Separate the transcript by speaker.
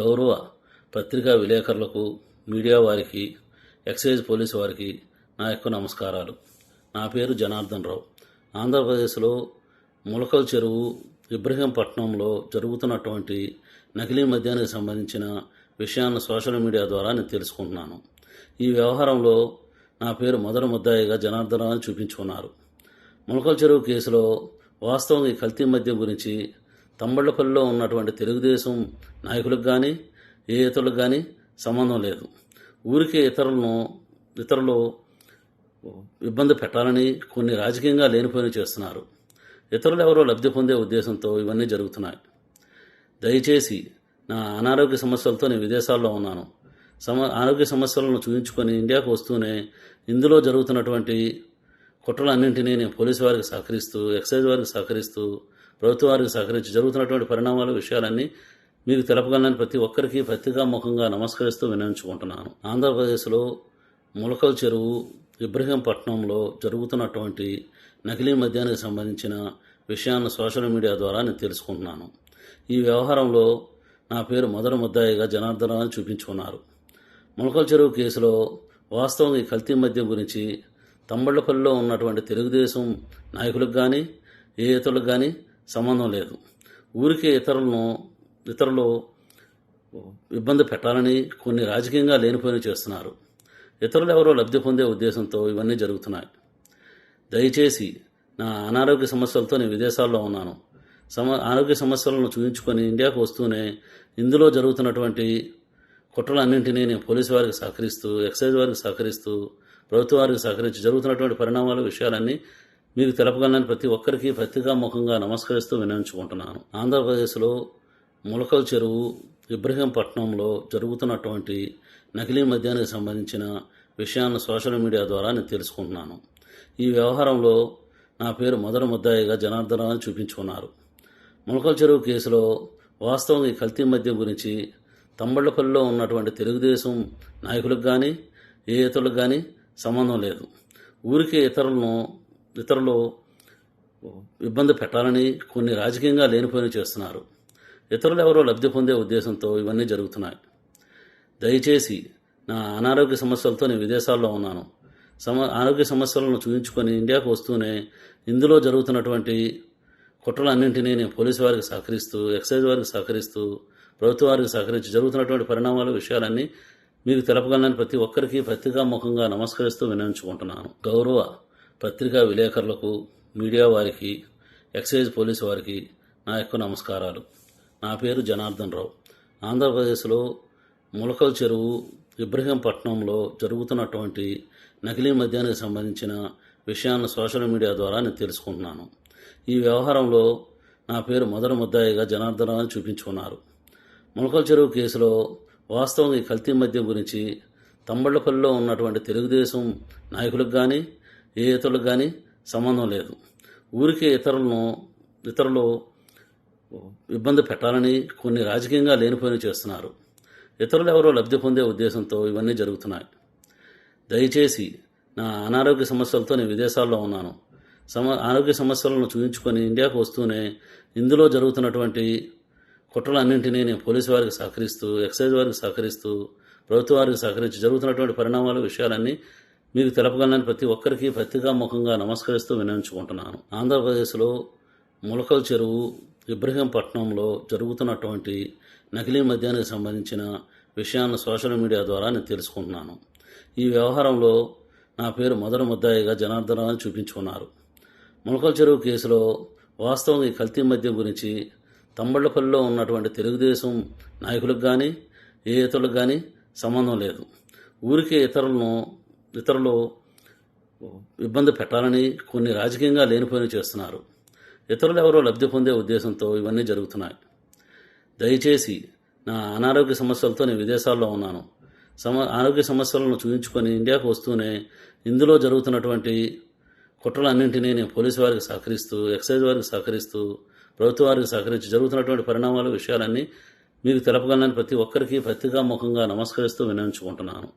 Speaker 1: గౌరవ పత్రికా విలేకరులకు మీడియా వారికి ఎక్సైజ్ పోలీసు వారికి నా యొక్క నమస్కారాలు. నా పేరు జనార్దన్ రావు. ఆంధ్రప్రదేశ్లో ములకల్ చెరువు ఇబ్రహీంపట్నంలో జరుగుతున్నటువంటి నకిలీ మద్యానికి సంబంధించిన విషయాన్ని సోషల్ మీడియా ద్వారా నేను తెలుసుకుంటున్నాను. ఈ వ్యవహారంలో నా పేరు మొదటి ముద్దాయిగా జనార్దన్ రావు అని చూపించుకున్నారు. ములకల్ చెరువు కేసులో వాస్తవంగా ఈ కల్తీ మద్యం గురించి తంబళ్ళపల్లిలో ఉన్నటువంటి తెలుగుదేశం నాయకులకు కానీ ఏ ఇతరులకు కానీ సంబంధం లేదు. ఊరికే ఇతరులను ఇతరులు ఇబ్బంది పెట్టాలని కొన్ని రాజకీయంగా లేనిపోయిన చేస్తున్నారు. ఇతరులు ఎవరో లబ్ధి పొందే ఉద్దేశంతో ఇవన్నీ జరుగుతున్నాయి. దయచేసి నా అనారోగ్య సమస్యలతో నేను విదేశాల్లో ఉన్నాను. సమ ఆరోగ్య సమస్యలను చూపించుకొని ఇండియాకు వస్తూనే ఇందులో జరుగుతున్నటువంటి కుట్రలన్నింటినీ నేను పోలీసు వారికి సహకరిస్తూ ఎక్సైజ్ వారికి సహకరిస్తూ ప్రభుత్వ వారికి సహకరించి జరుగుతున్నటువంటి పరిణామాలు విషయాలన్నీ మీకు తెలపగలని ప్రతి ఒక్కరికి పత్రికాముఖంగా నమస్కరిస్తూ వినియోగించుకుంటున్నాను. ఆంధ్రప్రదేశ్లో ములకల్ చెరువు ఇబ్రహీంపట్నంలో జరుగుతున్నటువంటి నకిలీ మద్యానికి సంబంధించిన విషయాన్ని సోషల్ మీడియా ద్వారా నేను తెలుసుకుంటున్నాను. ఈ వ్యవహారంలో నా పేరు మొదటి ముద్దాయిగా జనార్దన్ అని చూపించుకున్నారు. ములకల చెరువు కేసులో వాస్తవం ఈ కల్తీ మద్యం గురించి తంబళ్ళపల్లిలో ఉన్నటువంటి తెలుగుదేశం నాయకులకు కానీ ఏ కానీ సంబంధం లేదు. ఊరికే ఇతరులను ఇతరులు ఇబ్బంది పెట్టాలని కొన్ని రాజకీయంగా లేనిపోయిన చేస్తున్నారు. ఇతరులు ఎవరో లబ్ధి పొందే ఉద్దేశంతో ఇవన్నీ జరుగుతున్నాయి. దయచేసి నా అనారోగ్య సమస్యలతో నేను విదేశాల్లో ఉన్నాను. సమ ఆరోగ్య సమస్యలను చూపించుకొని ఇండియాకు వస్తూనే ఇందులో జరుగుతున్నటువంటి కుట్రలన్నింటినీ నేను పోలీసు వారికి సహకరిస్తూ ఎక్సైజ్ వారికి సహకరిస్తూ ప్రభుత్వ వారికి సహకరించి జరుగుతున్నటువంటి పరిణామాలు విషయాలన్నీ మీరు తెలపగలని ప్రతి ఒక్కరికి పత్రికాముఖంగా నమస్కరిస్తూ వినియోగించుకుంటున్నాను. ఆంధ్రప్రదేశ్లో ములకల చెరువు ఇబ్రహీంపట్నంలో జరుగుతున్నటువంటి నకిలీ మద్యానికి సంబంధించిన విషయాలను సోషల్ మీడియా ద్వారా నేను తెలుసుకుంటున్నాను. ఈ వ్యవహారంలో నా పేరు మొదటి ముద్దాయిగా జనార్దన్ అని చూపించుకున్నారు. ములకల చెరువు కేసులో వాస్తవం ఈ కల్తీ మద్యం గురించి తంబళ్ళపల్లిలో ఉన్నటువంటి తెలుగుదేశం నాయకులకు కానీ ఏ ఇతరులకు కానీ సంబంధం లేదు. ఊరికే ఇతరులను ఇతరులు ఇబ్బంది పెట్టాలని కొన్ని రాజకీయంగా లేనిపోయిన చేస్తున్నారు. ఇతరులు ఎవరో లబ్ధి పొందే ఉద్దేశంతో ఇవన్నీ జరుగుతున్నాయి. దయచేసి నా అనారోగ్య సమస్యలతో నేను విదేశాల్లో ఉన్నాను. సమ ఆరోగ్య సమస్యలను చూపించుకొని ఇండియాకు వస్తూనే ఇందులో జరుగుతున్నటువంటి కుట్రలన్నింటినీ నేను పోలీసు వారికి సహకరిస్తూ ఎక్సైజ్ వారికి సహకరిస్తూ ప్రభుత్వ వారికి సహకరించి జరుగుతున్నటువంటి పరిణామాలు విషయాలన్నీ మీకు తెలపగలని ప్రతి ఒక్కరికి పత్రికాముఖంగా నమస్కరిస్తూ వినియోగించుకుంటున్నాను. గౌరవ పత్రికా విలేకరులకు మీడియా వారికి ఎక్సైజ్ పోలీసు వారికి నా యొక్క నమస్కారాలు. నా పేరు జనార్దన్ రావు. ఆంధ్రప్రదేశ్లో ములకల్ చెరువు ఇబ్రహీంపట్నంలో జరుగుతున్నటువంటి నకిలీ మద్యానికి సంబంధించిన విషయాలను సోషల్ మీడియా ద్వారా నేను తెలుసుకుంటున్నాను. ఈ వ్యవహారంలో నా పేరు మొదటి ముద్దాయిగా జనార్దన్ రావు అని చూపించుకున్నారు. ములకల్ చెరువు కేసులో వాస్తవం ఈ కల్తీ మద్యం గురించి తంబళ్ళపల్లిలో ఉన్నటువంటి తెలుగుదేశం నాయకులకు కానీ ఏ ఇతరులకు కానీ సంబంధం లేదు. ఊరికే ఇతరులను ఇతరులు ఇబ్బంది పెట్టాలని కొన్ని రాజకీయంగా లేనిపోయిన చేస్తున్నారు. ఇతరులు ఎవరో లబ్ధి పొందే ఉద్దేశంతో ఇవన్నీ జరుగుతున్నాయి. దయచేసి నా అనారోగ్య సమస్యలతో నేను విదేశాల్లో ఉన్నాను. సమ ఆరోగ్య సమస్యలను చూపించుకొని ఇండియాకు వస్తూనే ఇందులో జరుగుతున్నటువంటి కుట్రలన్నింటినీ నేను పోలీసు వారికి సహకరిస్తూ ఎక్సైజ్ వారికి సహకరిస్తూ ప్రభుత్వ వారికి సహకరించి జరుగుతున్నటువంటి పరిణామాలు విషయాలన్నీ మీకు తెలపగలని ప్రతి ఒక్కరికి పత్రికాముఖంగా నమస్కరిస్తూ వినియోగించుకుంటున్నాను. ఆంధ్రప్రదేశ్లో ములకల చెరువు ఇబ్రహీంపట్నంలో జరుగుతున్నటువంటి నకిలీ మద్యానికి సంబంధించిన విషయాన్ని సోషల్ మీడియా ద్వారా నేను తెలుసుకుంటున్నాను. ఈ వ్యవహారంలో నా పేరు మొదటి ముద్దాయిగా జనార్దన్ అని చూపించుకున్నారు. ములకల చెరువు కేసులో వాస్తవం ఈ కల్తీ మద్యం గురించి తంబళ్ళపల్లిలో ఉన్నటువంటి తెలుగుదేశం నాయకులకు కానీ ఏ ఇతరులకు కానీ సంబంధం లేదు. ఊరికే ఇతరులను ఇతరులు ఇబ్బంది పెట్టాలని కొన్ని రాజకీయంగా లేనిపోయిన చేస్తున్నారు. ఇతరులు ఎవరో లబ్ధి పొందే ఉద్దేశంతో ఇవన్నీ జరుగుతున్నాయి. దయచేసి నా అనారోగ్య సమస్యలతో నేను విదేశాల్లో ఉన్నాను. సమ ఆరోగ్య సమస్యలను చూపించుకొని ఇండియాకు వస్తూనే ఇందులో జరుగుతున్నటువంటి కుట్రలన్నింటినీ నేను పోలీసు వారికి సహకరిస్తూ ఎక్సైజ్ వారికి సహకరిస్తూ ప్రభుత్వ వారికి సహకరించి జరుగుతున్నటువంటి పరిణామాలు విషయాలన్నీ మీకు తెలపగలనని ప్రతి ఒక్కరికి పత్రికాముఖంగా నమస్కరిస్తూ వినియోగించుకుంటున్నాను.